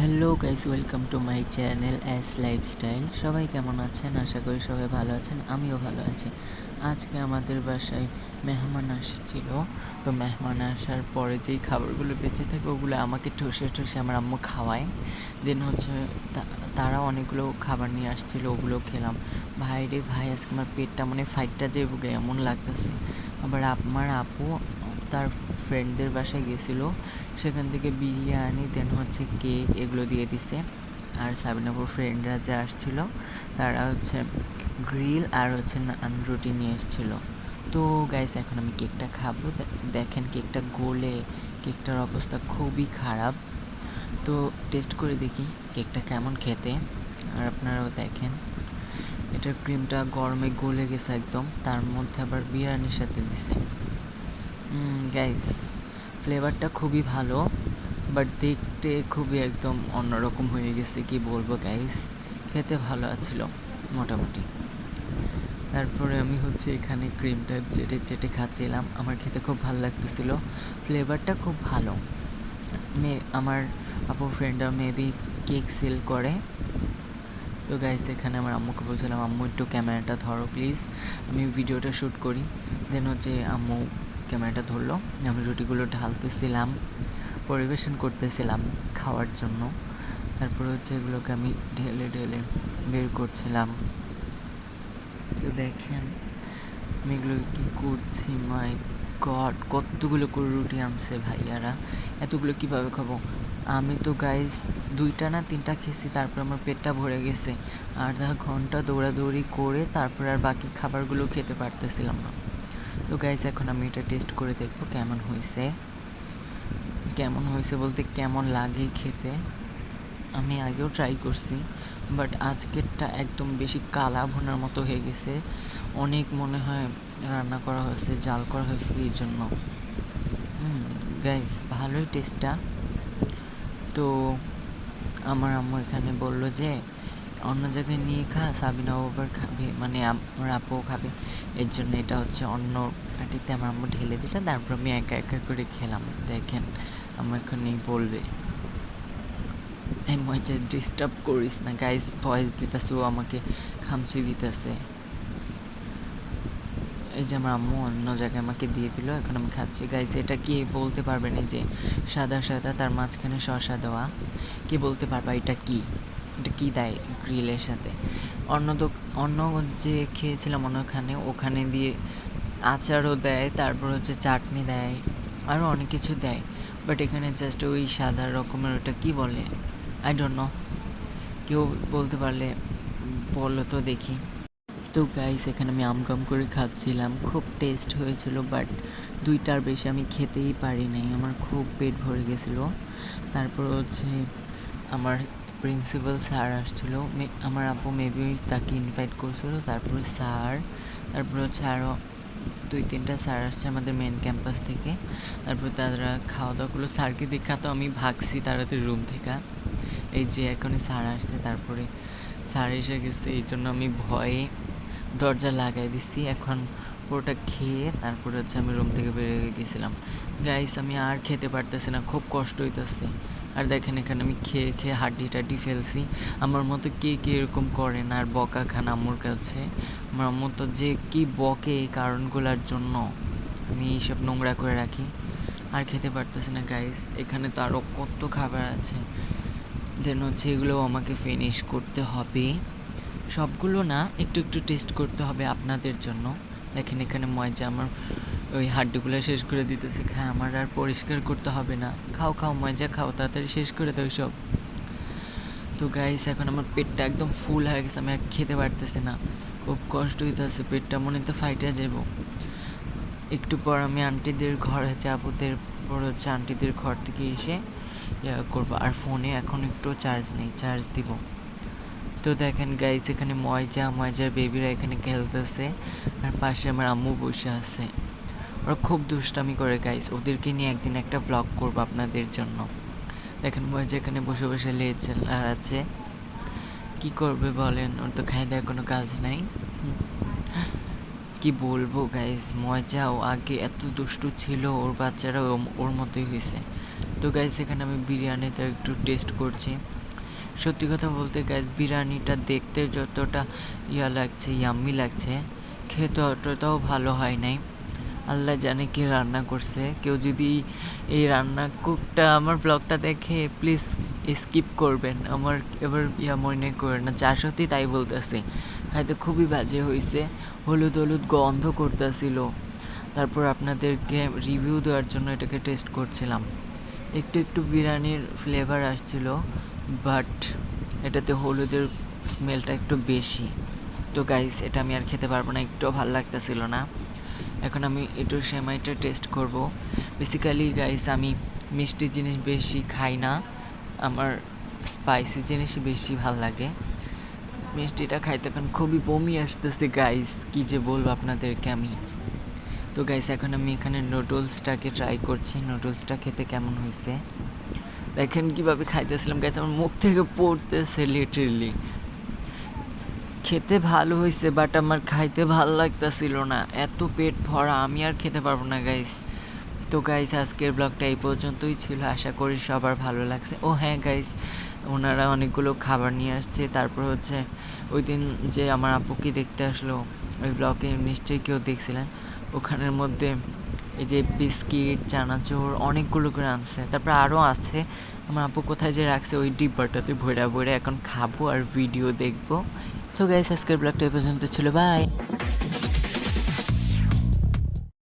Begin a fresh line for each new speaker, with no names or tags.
Hello guys, welcome to my channel as lifestyle. সবাই কেমন আছেন? আশা করি সবাই ভালো আছেন, আমিও ভালো আছি। আজকে আমাদের বাসায় মেহমান আসছিল। তো মেহমান আসার পরে যেই খাবারগুলো বেঁচে থাকে, ওগুলো আমাকে ঠসে ঠসে আমার আম্মু খাওয়ায়। দেন হচ্ছে তারা অনেকগুলো খাবার নিয়ে আসছিল, ওগুলো খেলাম। ভাই রে ভাই, আজকে আমার পেটটা মানে ফাইটটা যে এমন লাগতেছে। আবার আমার আপু তার ফ্রেন্ডদের বাসায় গেছিল। সেখান থেকে বিরিয়ানি দেন হচ্ছে কেক এগুলো দিয়ে দিছে। আর সাবিনাপুর ফ্রেন্ডরা যে আসছিল, তারা হচ্ছে গ্রিল আর হচ্ছে নান রুটি নিয়ে এসেছিল। তো গাইস এখন আমি কেকটা খাব। দেখেন কেকটা গলে কেকটার অবস্থা খুবই খারাপ। তো টেস্ট করে দেখি কেকটা কেমন খেতে। আর আপনারাও দেখেন, এটার ক্রিমটা গরমে গলে গেছে একদম। তার মধ্যে আবার বিরিয়ানির সাথে দিছে। গাইস ফ্লেভারটা খুবই ভালো বাট দেখতে খুবই একদম অন্যরকম হয়ে গেছে, কি বলব গাইস খেতে ভালো আছিল, মোটামুটি। তারপরে আমি হচ্ছে এখানে ক্রিমটা চেটে চেটে খাচ্ছিলাম, আমার খেতে খুব ভালো লাগতেছিল ফ্লেভারটা খুব ভালো। মে, আমার আপুর ফ্রেন্ডরা মেবি কেক সেল করে। তো গাইস এখানে আমার আম্মুকে বলছিলাম, আম্মু, একটু ক্যামেরাটা ধরো প্লিজ আমি ভিডিওটা শ্যুট করি। দেন হচ্ছে আম্মু ক্যামেরাটা ধরলো, আমি রুটিগুলো ঢালতেছিলাম, পরিবেশন করতেছিলাম খাওয়ার জন্য। তারপরে হচ্ছে এগুলোকে আমি ঢেলে ঢেলে বের করছিলাম। তো দেখেন, আমি এগুলো কী করছি? মাই গড কতগুলো করে রুটি আনছে ভাইয়ারা। এতগুলো কীভাবে খাব? আমি তো গাইজ দুইটা না তিনটা খেয়েছি, তারপর আমার পেটটা ভরে গেছে। আধা ঘণ্টা দৌড়াদৌড়ি করে তারপর আর বাকি খাবারগুলো খেতে পারতেছিলাম না। তো গাইজ এখন আমি এটা টেস্ট করে দেখব কেমন হয়েছে কেমন হয়েছে বলতে কেমন লাগে খেতে, আমি আগেও ট্রাই করছি বাট আজকেরটা একদম বেশি কালা ভোনার মতো হয়ে গেছে। অনেক মনে হয় রান্না করা হয়েছে, জাল করা হয়েছে, এই জন্য। গাইস ভালোই টেস্টটা তো আমার আম্মু এখানে বলল যে অন্য জায়গায় নিয়ে খা সাবিনাও আবার খাবে মানে আমার আপুও খাবে। এর জন্য এটা হচ্ছে অন্য পাটিতে আমার আম্মু ঢেলে দিল, তারপর আমি একা একা করে খেলাম। দেখেন আমার এখানেই বলবে, এই ডিস্টার্ব করিস না গাইস ভয়েস দিতেছে, ও আমাকে খামচি দিতেছে। এই যে আমার আম্মু অন্য জায়গায় আমাকে দিয়ে দিল, এখন আমি খাচ্ছি। গাইস এটা কি বলতে পারবেন এই যে সাদা সাদা, তার মাঝখানে শশা দেওয়া, কি বলতে পারবা, এটা কি? কি দেয় গ্রিলের সাথে? অন্য দোক অন্য যে খেয়েছিলাম ওখানে ওখানে দিয়ে আচারও দেয়, তারপর হচ্ছে চাটনি দেয়, আরও অনেক কিছু দেয়। বাট এখানে জাস্ট ওই সাদা রকমের ওটা কী বলে? আই ডোন্ট নো কেউ বলতে পারলে বলো তো দেখি। তো গাইস এখানে আমি আমগাম করে খাচ্ছিলাম, খুব টেস্ট হয়েছিল বাট দুইটার বেশি আমি খেতেই পারি নাই। আমার খুব পেট ভরে গেছিল। তারপর হচ্ছে আমার প্রিন্সিপাল স্যার আসছিল আমার আপু মেবি তাকে ইনভাইট করছিল, তারপরে স্যার তারপরে হচ্ছে আরও দুই, তিনটা স্যার আসছে আমাদের মেন ক্যাম্পাস থেকে, তারপর তারা খাওয়া দাওয়া করল। স্যারকে দেখা তো আমি ভাগছি তাড়াতাড়ি রুম থেকে। এই যে এখনই স্যার আসছে, তারপরে স্যার এসে গেছে, এই জন্য আমি ভয়ে দরজা লাগাই দিছি। এখন পুরোটা খেয়ে তারপরে হচ্ছে আমি রুম থেকে বেরিয়ে গেছিলাম। গাইস আমি আর খেতে পারতেছি না, খুব কষ্ট হইতেছে। আর দেখেন এখানে আমি খেয়ে খেয়ে হাড্ডি টাড্ডি ফেলছি। আমার মতো কে কে এরকম করে না আর বকা খান আম্মুর কাছে। আমার মতো যে কি বকে এই কারণগুলোর জন্য। আমি এইসব নোংরা করে রাখি। আর খেতে পারতেছি না গাইস এখানে তো আরও কত খাবার আছে। দেন হচ্ছে এগুলোও আমাকে ফিনিশ করতে হবে। সবগুলো না একটু একটু টেস্ট করতে হবে আপনাদের জন্য। দেখেন এখানে ময়জা আমার ওই হাড্ডিগুলো শেষ করে দিতেছে। খা, আমার আর পরিষ্কার করতে হবে না। খাও খাও, ময়জা খাও, তাড়াতাড়ি শেষ করে দাও সব তো গাইস এখন আমার পেটটা একদম ফুল হয়ে গেছে, আমি আর খেতে পারতেছি না। খুব কষ্ট হইতেছে, পেটটা মনে তো ফাইটে যাব একটু পর আমি আন্টিদের ঘরে যাব পর হচ্ছে আন্টিদের ঘর থেকে এসে ইয়া করব। আর ফোনে এখন একটু চার্জ নেই চার্জ দিব। তো দেখেন গাইস এখানে ময়জা, ময়জার বেবিরা এখানে খেলতেছে। আর পাশে আমার আম্মু বসে আছে। ওরা খুব দুষ্টামি করে গাইস ওদেরকে নিয়ে একদিন একটা ভ্লগ করব আপনাদের জন্য। দেখেন ময়জা এখানে বসে বসে লেছে আর আছে। কি করবে বলেন? ওর তো খাই দেয় কোনো কাজ নাই। কি বলব গাইস মজাও আগে এত দুষ্টু ছিল, ওর বাচ্চারা ওর মতোই হয়েছে। তো গাইজ এখানে আমি বিরিয়ানিটা একটু টেস্ট করছি। সত্যি কথা বলতে গাইজ বিরিয়ানিটা দেখতে যতটা ইয়া লাগছে ইয়াম্মি লাগছে, খেতে অতটাও ভালো হয় নাই। আল্লাহ জানে কি রান্না করছে। কেউ যদি এই রান্না কুকটা, আমার ব্লগটা দেখে প্লিজ স্কিপ করবেন। আমার এবার ইয়া মনে করেন না, যা সত্যি তাই বলতেছে। খাইতে খুবই বাজে হয়েছে হলুদ হলুদ গন্ধ করতেছিল। তারপর আপনাদেরকে রিভিউ দেওয়ার জন্য এটাকে টেস্ট করছিলাম। একটু একটু বিরিয়ানির ফ্লেভার আসছিল বাট এটাতে হলুদের স্মেলটা একটু বেশি। তো গাইস এটা আমি আর খেতে পারব না, একটুও ভালো লাগতেছিল না। এখন আমি একটু সেমাইটা টেস্ট করব। বেসিক্যালি গাইস আমি মিষ্টি জিনিস বেশি খাই না। আমার স্পাইসি জিনিসই বেশি ভালো লাগে। মিষ্টিটা খাইতে এখন খুবই বমি আসতেছে গাইস কি যে বলব আপনাদেরকে আমি। তো গাইস এখন আমি এখানে নুডলসটাকে ট্রাই করছি। নুডলসটা খেতে কেমন হয়েছে দেখেন কীভাবে খাইতেছিলাম গাইস আমার মুখ থেকে পড়তেছে লিটারেলি খেতে ভালো হয়েছে বাট আমার খাইতে ভালো লাগতেছিল না। এত পেট ভরা, আমি আর খেতে পারব না গাইস তো গাইস আজকের ব্লগটা এই পর্যন্তই ছিল। আশা করি সবার ভালো লাগছে। ও হ্যাঁ গাইস ওনারা অনেকগুলো খাবার নিয়ে আসছে। তারপর হচ্ছে, ওই দিন যে আমার আপুকে দেখতে আসলো, ওই ব্লগে নিশ্চয়ই কেউ দেখছিলেন। ওখানের মধ্যে এই যে বিস্কিট, চানাচুর, অনেকগুলো করে আনছে। তারপর আরও আছে। আমার আপু কোথায় যে রাখছে, ওই ডিব্বাটাতে ভরে ভরে এখন খাব আর ভিডিও দেখব। তো গাইস আজকের ব্লগটা এই পর্যন্ত ছিল বাই